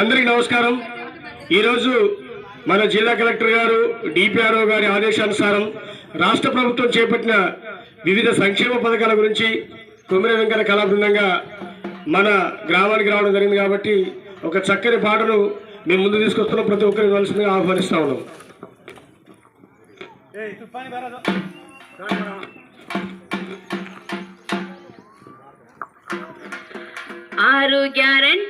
అందరికీ నమస్కారం. ఈరోజు మన జిల్లా కలెక్టర్ గారు డిపిఆర్ఓ గారి ఆదేశానుసారం రాష్ట్ర ప్రభుత్వం చేపట్టిన వివిధ సంక్షేమ పథకాల గురించి కుమిర వెంకట కళా బృందంగా మన గ్రామానికి రావడం జరిగింది కాబట్టి ఒక చక్కని పాటను మేము ముందు తీసుకొస్తున్నాం. ప్రతి ఒక్కరిని కలిసిందిగా ఆహ్వానిస్తా ఉన్నాం. ఆరు గ్యారంటీల